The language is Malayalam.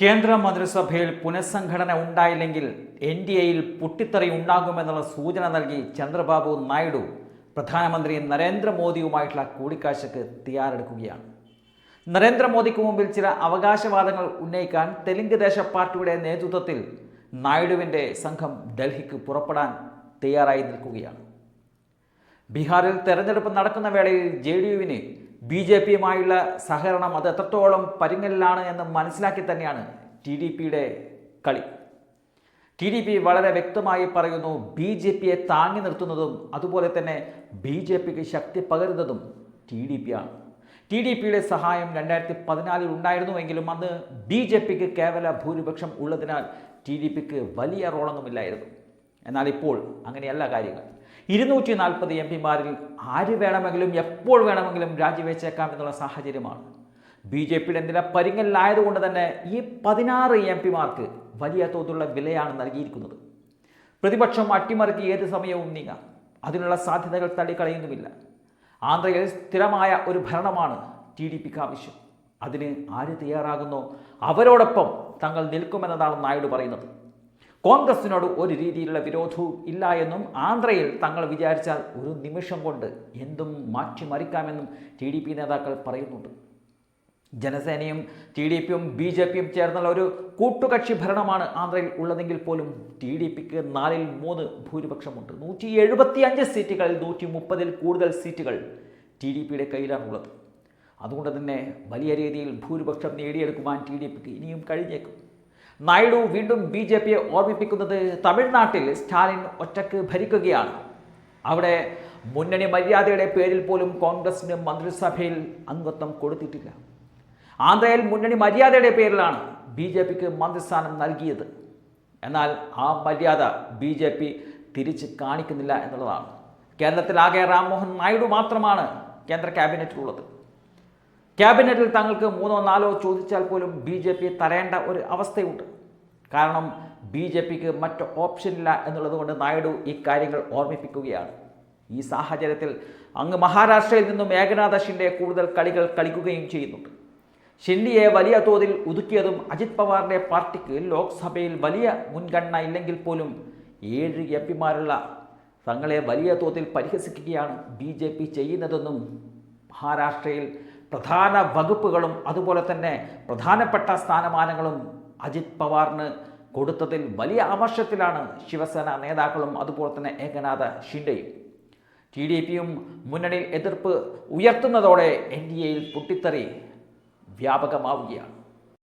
കേന്ദ്ര മന്ത്രിസഭയിൽ പുനഃസംഘടന ഉണ്ടായില്ലെങ്കിൽ എൻ ഡി എയിൽ പൊട്ടിത്തെറി ഉണ്ടാകുമെന്നുള്ള സൂചന നൽകി ചന്ദ്രബാബു നായിഡു പ്രധാനമന്ത്രി നരേന്ദ്രമോദിയുമായിട്ടുള്ള കൂടിക്കാഴ്ചക്ക് തയ്യാറെടുക്കുകയാണ്. നരേന്ദ്രമോദിക്ക് മുമ്പിൽ ചില അവകാശവാദങ്ങൾ ഉന്നയിക്കാൻ തെലുങ്ക് ദേശ പാർട്ടിയുടെ നേതൃത്വത്തിൽ നായിഡുവിന്റെ സംഘം ഡൽഹിക്ക് പുറപ്പെടാൻ തയ്യാറായി നിൽക്കുകയാണ്. ബീഹാറിൽ തെരഞ്ഞെടുപ്പ് നടക്കുന്ന വേളയിൽ ജെ ഡി യുവിന് ബി ജെ പിയുമായുള്ള സഹകരണം അത് എത്രത്തോളം പരിങ്ങലിലാണ് എന്ന് മനസ്സിലാക്കി തന്നെയാണ് ടി ഡി പിയുടെ കളി. ടി ഡി പി വളരെ വ്യക്തമായി പറയുന്നു ബി ജെ പിയെ താങ്ങി നിർത്തുന്നതും അതുപോലെ തന്നെ ബി ജെ പിക്ക് ശക്തി പകരുന്നതും ടി ഡി പി ആണ് ടി ഡി പിയുടെ സഹായം രണ്ടായിരത്തി പതിനാലിൽ ഉണ്ടായിരുന്നുവെങ്കിലും അന്ന് ബി ജെ പിക്ക് കേവല ഭൂരിപക്ഷം ഉള്ളതിനാൽ ടി ഡി പിക്ക് വലിയ റോളൊന്നുമില്ലായിരുന്നു. എന്നാൽ ഇപ്പോൾ അങ്ങനെയല്ല കാര്യങ്ങൾ. ഇരുന്നൂറ്റി നാൽപ്പത് എം പിമാരിൽ ആര് വേണമെങ്കിലും എപ്പോൾ വേണമെങ്കിലും രാജിവെച്ചേക്കാം എന്നുള്ള സാഹചര്യമാണ്. ബി ജെ പിയുടെ നില പരിങ്ങലിലായതുകൊണ്ട് തന്നെ ഈ പതിനാറ് എം പിമാർക്ക് വലിയ തോതിലുള്ള വിലയാണ് നൽകിയിരിക്കുന്നത്. പ്രതിപക്ഷം അട്ടിമറിക്ക് ഏത് സമയവും നീങ്ങാം. അതിനുള്ള സാധ്യതകൾ തള്ളിക്കളയുന്നുമില്ല. ആന്ധ്രയിൽ സ്ഥിരമായ ഒരു ഭരണമാണ് ടി ഡി പിക്ക് ആവശ്യം. അതിന് ആര് തയ്യാറാകുന്നോ അവരോടൊപ്പം തങ്ങൾ നിൽക്കുമെന്നതാണ് നായിഡു പറയുന്നത്. കോൺഗ്രസിനോട് ഒരു രീതിയിലുള്ള വിരോധവും ഇല്ല എന്നും ആന്ധ്രയിൽ തങ്ങൾ വിചാരിച്ചാൽ ഒരു നിമിഷം കൊണ്ട് എന്തും മാറ്റിമറിക്കാമെന്നും ടി ഡി പി നേതാക്കൾ പറയുന്നുണ്ട്. ജനസേനയും ടി ഡി പിയും ബി ജെ പിയും ചേർന്നുള്ള ഒരു കൂട്ടുകക്ഷി ഭരണമാണ് ആന്ധ്രയിൽ ഉള്ളതെങ്കിൽ പോലും ടി ഡി പിക്ക് നാലിൽ മൂന്ന് ഭൂരിപക്ഷമുണ്ട്. നൂറ്റി എഴുപത്തി അഞ്ച് സീറ്റുകളിൽ നൂറ്റി മുപ്പതിൽ കൂടുതൽ സീറ്റുകൾ ടി ഡി പിയുടെ കയ്യിലാണുള്ളത്. അതുകൊണ്ട് തന്നെ വലിയ രീതിയിൽ ഭൂരിപക്ഷം നേടിയെടുക്കുവാൻ ടി ഡി പിക്ക് ഇനിയും കഴിഞ്ഞേക്കും. നായിഡു വീണ്ടും ബി ജെ പിയെ ഓർമ്മിപ്പിക്കുന്നത് തമിഴ്നാട്ടിൽ സ്റ്റാലിൻ ഒറ്റയ്ക്ക് ഭരിക്കുകയാണ്. അവിടെ മുന്നണി മര്യാദയുടെ പേരിൽ പോലും കോൺഗ്രസിന് മന്ത്രിസഭയിൽ അംഗത്വം കൊടുത്തിട്ടില്ല. ആന്ധ്രയിൽ മുന്നണി മര്യാദയുടെ പേരിലാണ് ബി ജെ പിക്ക് മന്ത്രിസ്ഥാനം നൽകിയത്. എന്നാൽ ആ മര്യാദ ബി ജെ പി തിരിച്ച് കാണിക്കുന്നില്ല എന്നുള്ളതാണ്. കേരളത്തിലാകെ റാംമോഹൻ നായിഡു മാത്രമാണ് കേന്ദ്ര ക്യാബിനറ്റിലുള്ളത്. ക്യാബിനറ്റിൽ തങ്ങൾക്ക് മൂന്നോ നാലോ ചോദിച്ചാൽ പോലും ബി ജെ പി തരേണ്ട ഒരു അവസ്ഥയുണ്ട്. കാരണം ബി ജെ പിക്ക് മറ്റ് ഓപ്ഷനില്ല എന്നുള്ളത് കൊണ്ട് നായിഡു ഇക്കാര്യങ്ങൾ കാര്യങ്ങൾ ഓർമ്മിപ്പിക്കുകയാണ്. ഈ സാഹചര്യത്തിൽ അങ്ങ് മഹാരാഷ്ട്രയിൽ നിന്നും ഏകനാഥ ഷിൻഡെ കൂടുതൽ കളികൾ കളിക്കുകയും ചെയ്യുന്നുണ്ട്. ഷിൻഡിയെ വലിയ തോതിൽ ഒതുക്കിയതും അജിത് പവാറിന്റെ പാർട്ടിക്ക് ലോക്സഭയിൽ വലിയ മുൻഗണന ഇല്ലെങ്കിൽ പോലും ഏഴ് എം പിമാരുള്ള തങ്ങളെ വലിയ തോതിൽ പരിഹസിക്കുകയാണ് ബി ജെ പി ചെയ്യുന്നതെന്നും മഹാരാഷ്ട്രയിൽ പ്രധാന വകുപ്പുകളും അതുപോലെ തന്നെ പ്രധാനപ്പെട്ട സ്ഥാനമാനങ്ങളും അജിത് പവാറിന് കൊടുത്തതിൽ വലിയ ആമർഷത്തിലാണ് ശിവസേന നേതാക്കളും അതുപോലെ തന്നെ ഏകനാഥ ഷിൻഡെയും. ടി ഡി പിയും മുന്നണിയിൽ എതിർപ്പ് ഉയർത്തുന്നതോടെ എൻ ഡി എയിൽ പൊട്ടിത്തെറി വ്യാപകമാവുകയാണ്.